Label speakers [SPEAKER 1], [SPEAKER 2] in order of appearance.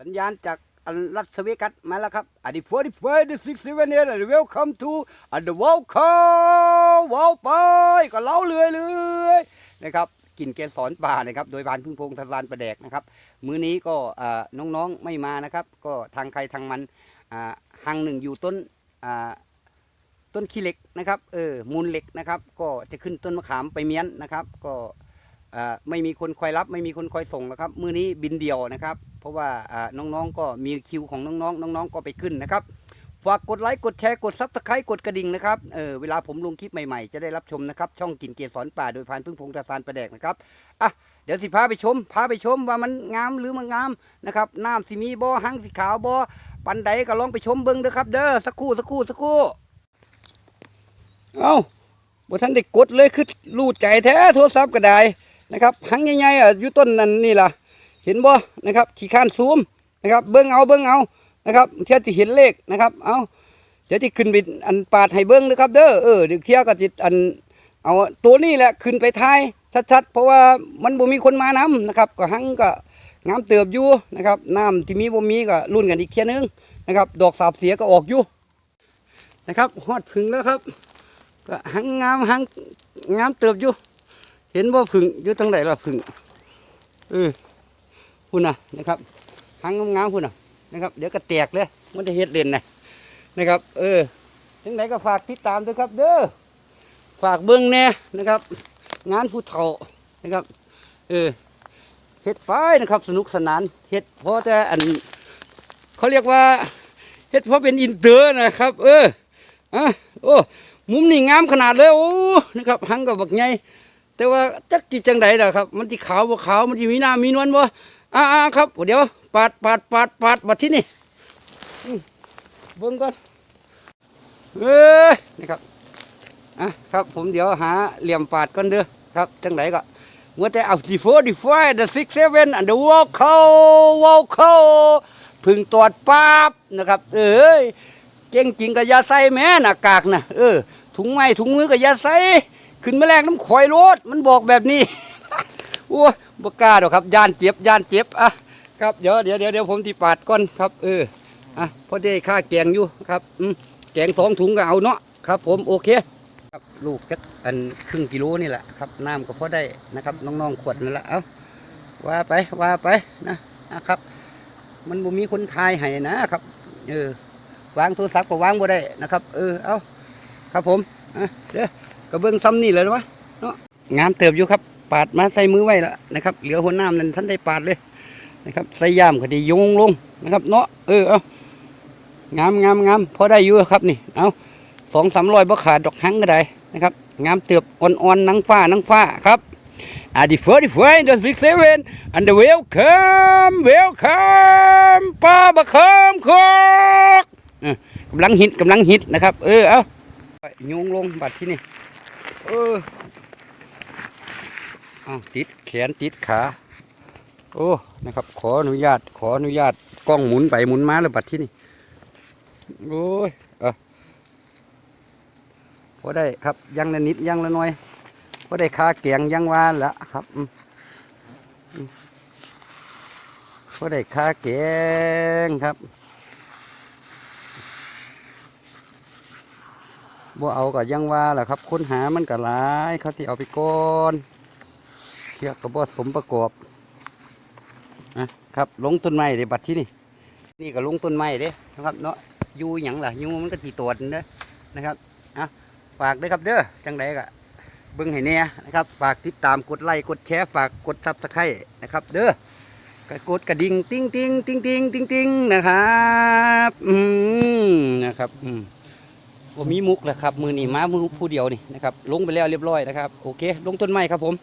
[SPEAKER 1] สัญญาณจากอันรัสเวกัสมาแล้วครับอันนี้45 the 67 here and welcome to อัน the welcome ว้าวไปก็เล่าเรื่อยเลยนะครับกินเกสรป่านะครับ โดยบานพึ่งพงทศานประแดกนะครับ มื้อนี้ก็อ่าน้องๆไม่มานะครับ ก็ทางใครทางมันอ่าหังหนึ่งอยู่ต้นอ่าต้นขี้เหล็กนะครับเออมูลเหล็กนะครับ ก็จะขึ้นต้นมะขามไปเมียนนะครับ ก็ ไม่มีคนคอยรับ ไม่มีคนคอยส่งนะครับมื้อนี้บินเดียวนะครับ เพราะว่าน้องๆก็มีคิวของน้องๆน้องๆก็ไปขึ้นนะครับฝากกดไลค์กดแชร์กดซับสไครต์กดกระดิ่งนะครับ เออเวลาผมลงคลิปใหม่ๆ จะได้รับชมนะครับ ช่องกินเกสรป่าโดยพานพึ่งพงตาซานประแดกนะครับ อะ เดี๋ยวสิพาไปชม พาไปชมว่ามันงามหรือมันงามนะครับ น้ำสิมีบ่อหังสีขาวบ่อปันใดก็ลองไปชมเบิ้งเด้อครับ เด้อสักครู่สักครู่สักครู่ เอ้าบ่ท่านได้กดเลยคือรูดใจแท้โทรศัพท์ก็ได้ นะครับหังใหญ่ๆอะอยู่ต้นนั่นนี่ล่ะเห็นบ่นะครับ ขี่ข้านซูมนะครับ เบิ้งเอาเบิ้งเอานะครับเที่ยที่เห็นเลขนะครับ เอาเดี๋ยวที่ขึ้นไปอันปาดให้เบิ้งนะครับ เด้อเออเดี๋ยวเทียก็จิตอันเอาตัวนี้แหละขึ้นไปท้ายชัดๆ เพราะว่ามันบ่มีคนมานํนะครับ ก็หังก็งามเติบอยู่นะครับน้ำที่มีบ่มีก็รุ่นกันอีกเทียนึงนะครับ ดอกสาบเสียก็ออกอยู่นะครับฮอดผึ่งแล้วครับก็หังงามหังงามเติบอยู่ เห็นบ่าผึ่งอยู่ทางไหนล่ะผึ่งเออพุ่นนะนะครับหางงามๆพุ่นนะนะครับเดี๋ยวก็แตกเลยมันจะเฮ็ดเล่นนะนะครับ เออจังไดก็ฝากติดตามด้วยครับ เด้อฝากเบิ้งแน่นะครับ งานผู้เฒ่านะครับ เออเฮ็ดไปนะครับ สนุกสนานเฮ็ดเพราะแต่อันเขาเรียกว่าเฮ็ดเพราะเป็นอินเตอร์นะครับ เอออะโอ้มุมนี่งามขนาดเลยโอ้นะครับหังกับบักใหญ่ แต่ว่าจักจิจังใดล่ะครับ มันที่ขาวบ่ขาวมันที่มีหน้ามีนวลบ่อ่าครับเดี๋ยวปาดปาดปาดปาดมาที่นี่เบิ่งก่อนเอ้ยนะครับอะครับผมเดี๋ยวหาเหลี่ยมปาดก่อนเด้อครับจังใดก็เมื่อแต่เอาดีโฟดีไฟเดอะซิกเซเว่นอันเดอร์วอลเข้าวอลเข้าพึ่งตรวจปั๊บนะครับ เอ้ยเก่งจริงก็อย่าใส่แม่หน้ากากนะเออถุงไม้ถุงมือก็อย่าใส่ ขึ้นมาแรกน้ำข่อยรถมันบอกแบบนี้โอ้บกล้าดอกครับย่านเจ็บย่านเจ็บอะครับเดี๋ยวเดี๋ยวเดี๋ยวผมที่ปาดก่อนครับเอออะพอได้ค่าแกงอยู่ครับอืมแกงสองถุงก็เอาเนาะครับ ผมโอเคครับลูกจักอันครึ่งกิโลนี่แหละครับน้ำก็พอได้นะครับน้องๆขวดนั่นแหละเอาว่าไปว่าไปนะนะครับ มันบ่มีคนทายให้นะครับเออวางโทรศัพท์ก็วางบ่ได้นะครับ เออเอาครับผมอะเด้อ ก็เบื้องซ้ำนี่เลยวะเนาะงามเติบอยู่ครับ ปาดมาใส่มือไว้แล้วนะครับ เหลือหัวน้ำนั่นท่านได้ปาดเลยนะครับ ใส่ย่ามก็ดียงลงนะครับ เนาะเออเอางามงามงามพอได้อยู่ครับนี่เอาสองสามร้อยบ่ขาดดอกหังก็ได้นะครับ งามเติบอ่อนๆนังฟ้านังฟ้าครับอ่าดีเฟอร์ดีเฟอร์เดอะซิกเซเว่นอันเดอร์เวลคัมเวลคัมป้าบะคัมคอกกำลังฮิตกำลังฮิตนะครับ เออเอาโยงลงบัดที่นี่ เอออ้าติดแขนติดขา โอ้ นะครับ ขออนุญาต ขออนุญาต กล้องหมุนไปหมุนมาแล้วบัดที่นี่ โอ้ยเออพอได้ครับ ยังละนิด ยังละหน่อยพอได้ขาแกงยังวานละครับพอได้ขาแกงครับ บ่เอาก็ยังว่าแหละครับค้นหามันก็หลายเขาที่เอาไปก่อนเคียกก็บ่สมประกอบนะครับลงต้นไม้เด้บัดที่นี่นี่ก็ลงต้นไม้เด้นะครับเนาะอยูหยังล่ะอยูมันก็ตีตรวจเด้อนะครับอะฝากด้วยครับเด้อจังไดก็เบิ่งให้แน่นะครับฝากติดตามกดไลค์กดแชร์ฝากกดซับสไครต์นะครับ เด้อก็กดกระดิ่งติ้งติ้งติ้งติ้งติ้งติ้งนะครับ อืมนะครับ อืม ผมมีมุกแหละครับมือนี่มามือผู้เดียวนี่นะครับลงไปแล้วเรียบร้อยนะครับโอเค ลงต้นไม้ครับผม